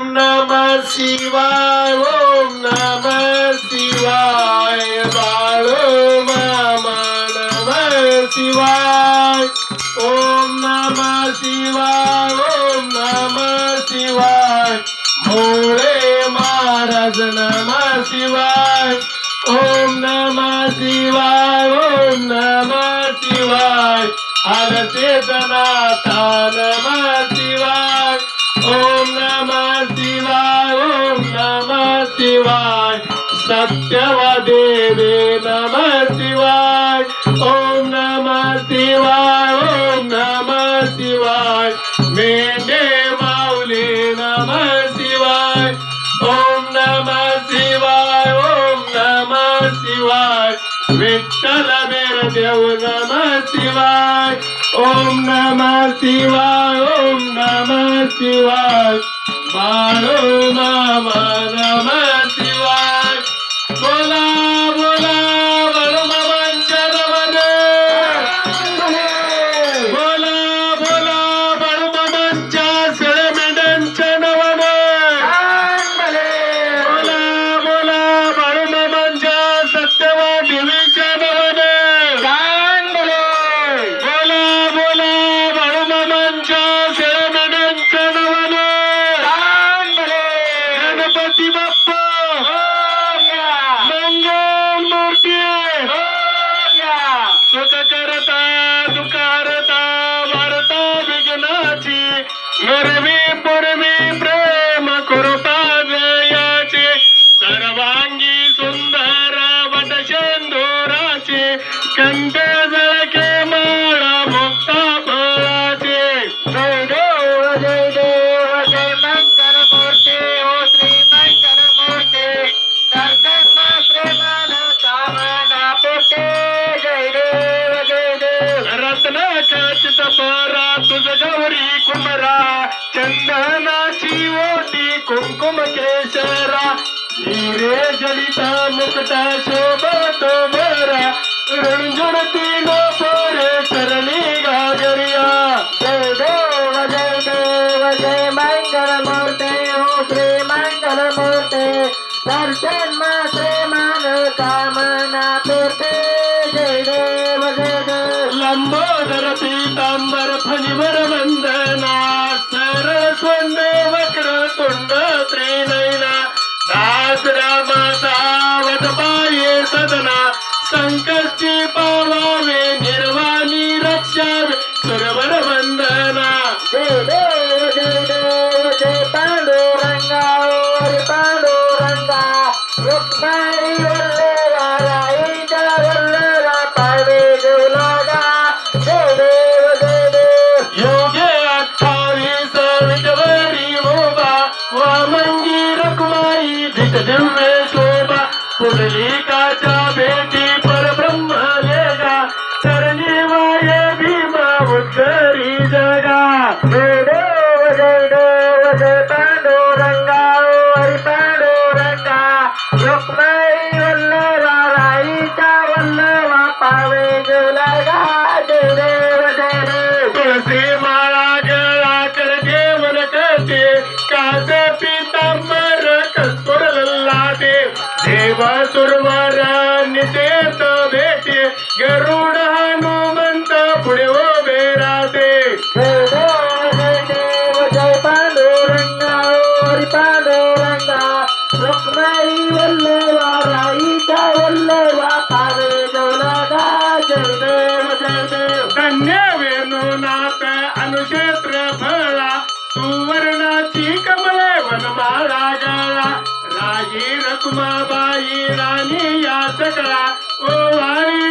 ओम नम शिवाय ओम नम शिवाय बाळो मामा नम शिवाय। ओम नम शिवाय ओम नम शिवाय। भोळे महाराज नम शिवाय। ओम नम शिवाय ओम नम शिवाय। हरचेतनाथा नम सत्यवदेवे नम शिवाय ओम नम शिवाय ओम नम शिवाय मेंढे माऊली नम शिवाय ओम नम शिवाय ओम नम शिवाय विठ्ठल देव नम शिवाय ओम नम शिवाय ओम नम शिवाय बाळो मामा नम केशरा हिरे जलिता मुक्ता शोभा तो बरा रणजुण तीन पोरे चरणी गागरिया जय देव जय देव जय मंगल मूर्ते हो श्री मंगल मूर्ते दर्शन मासे श्रीमान कामना पूर्ते जय देव जय देव. लंबोदर पीतांबर फणिवर देवा सुरवर नितेत भेटे गरुड वेणुनाथ अनुक्षेत्र फळा सुवर्णाची कमळे वनमाळा गळा. राजी रकुमाबाई राणी या सकळा ओवाळी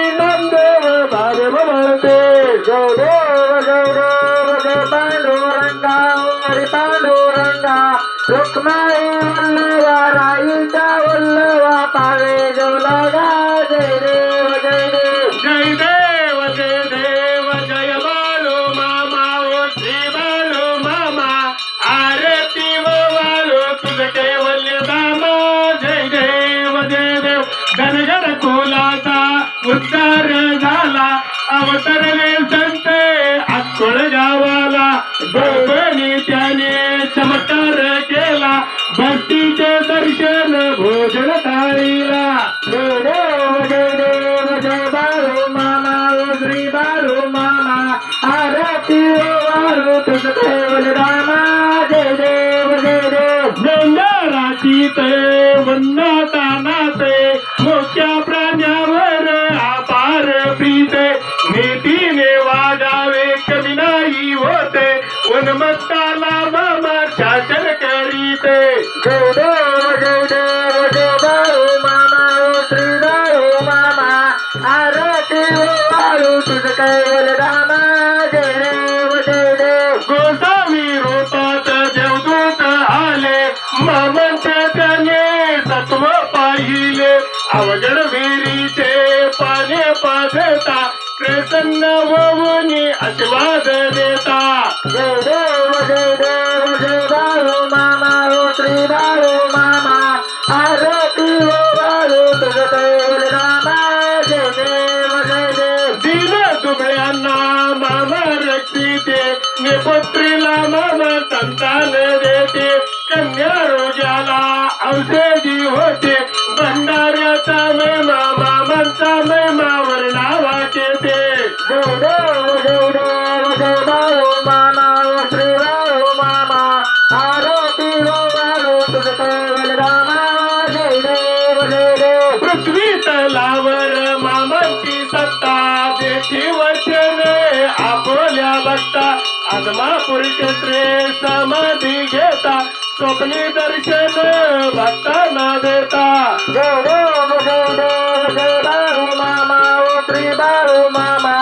डोंगराची ते वन्नाता नाते मोठ्या प्राण्यावर आपार प्रीते. नीतीने वागावे कमी नाही होते वनमत्ताला मामा शासन करीते. जय देव होऊन आशीर्वाद देता. जय देव जय देव जय बाळू मामा श्री बाळू मामा. आरती ओ वाळू तुझ केवल रामा जय देव जय देव. दीन दुबळ्यांना मामा रक्षिते निपुत्रीला मामा संतान देते. कन्या रोग्याला औषधी होते. स्वप्नी दर्शन भक्तांना देता जय देव जय देव जय बाळू मामा ओ श्री बाळू मामा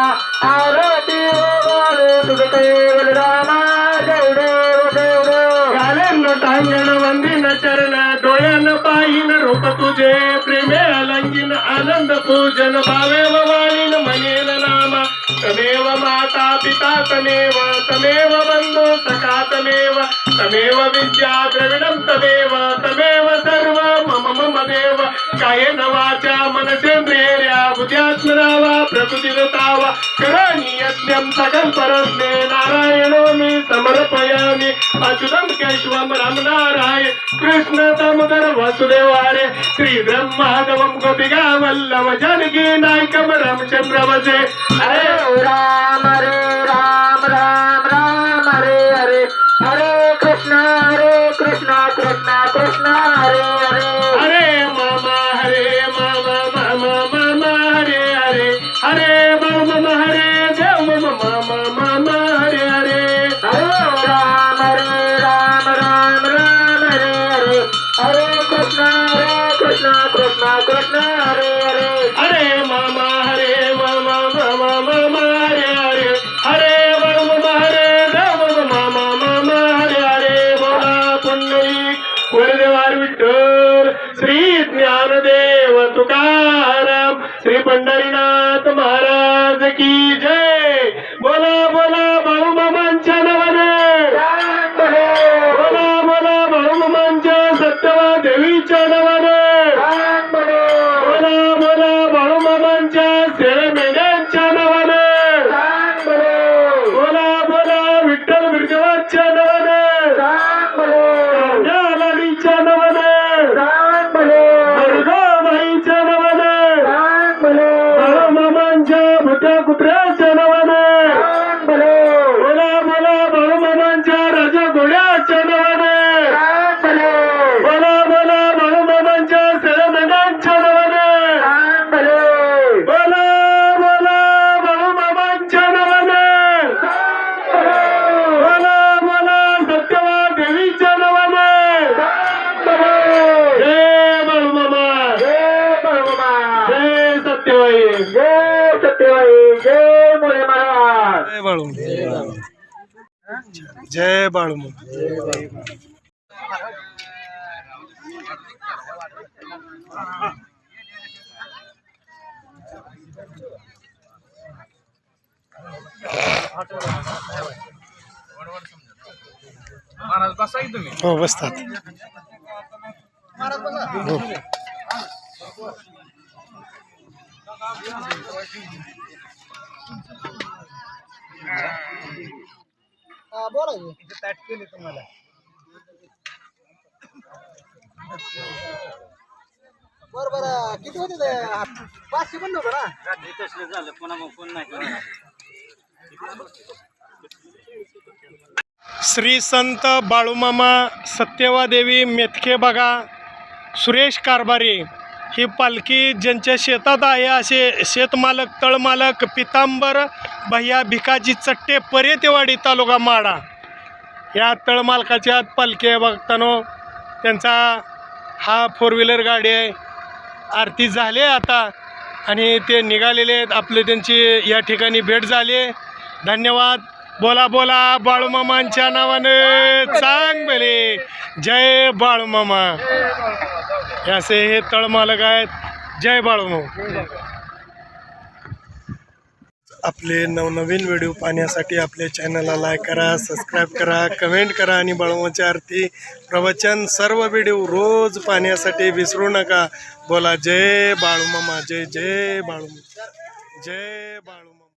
आरती ओ वाळू तुझ केवल रामा जय देव जय देव घालेन टांगण वंदिन चरण डोळ्यान पाहिन रूप तुझे प्रेमे अलंगिन आनंद पूजन भावे वाळीन म्हणेन नामा तमेव माता पिता तमेव तमेव बंधू सखा तमेव तमेव विद्या द्रविणं तदेव तमेव सर्व मम मम देव। कायेन वाचा मनसेंद्रियेर्या बुद्ध्यात्मनावा प्रकृतिरता वा करणीयज्ञं सकल परस्मे नारायणो मे समर्पयामि। अच्युतं केशवं रामनाराय कृष्ण दामोदर वासुदेवारे श्री ब्रह्मादवं गोपिका वल्लभ जानकी नायकं रामचंद्र वजे। हरे राम हरे राम राम। कृष्ण कृष्ण कृष्ण हरे बाळूमामांच्या भुत्या जय मुळे महाराज. जय बाळू. जय बाळू हो बसतात. हो. बर बर. किती होते ते? पाचशे पण नव्हतं ना? श्री संत बाळूमामा सत्यवादेवी मेतके बघा सुरेश कारभारी ही पालखी ज्यांच्या शेतात आहे असे शेतमालक तळमालक पितांबर भैया भिकाजी चट्टे पर्यतेवाडी तालुका माडा. या तळमालकाच्या पालखी आहे बघतानो त्यांचा हा फोर व्हीलर गाडी आहे. आरती झाली आहे आता. आणि ते निघालेले आहेत. आपले त्यांची या ठिकाणी भेट झाली धन्यवाद. बोला बोला बाळूमामांच्या नावाने चांग बेले जय बाळूमामा. असे हे तळमालक आहेत. जय बाळूमामा. आपले नवनवीन व्हिडिओ पाहण्यासाठी आपल्या चॅनलला लाईक करा सबस्क्राईब करा कमेंट करा आणि बळवच्या आरती प्रवचन सर्व व्हिडिओ रोज पाहण्यासाठी विसरू नका. बोला जय बाळूमामा जय जय बाळूमामा जय बाळू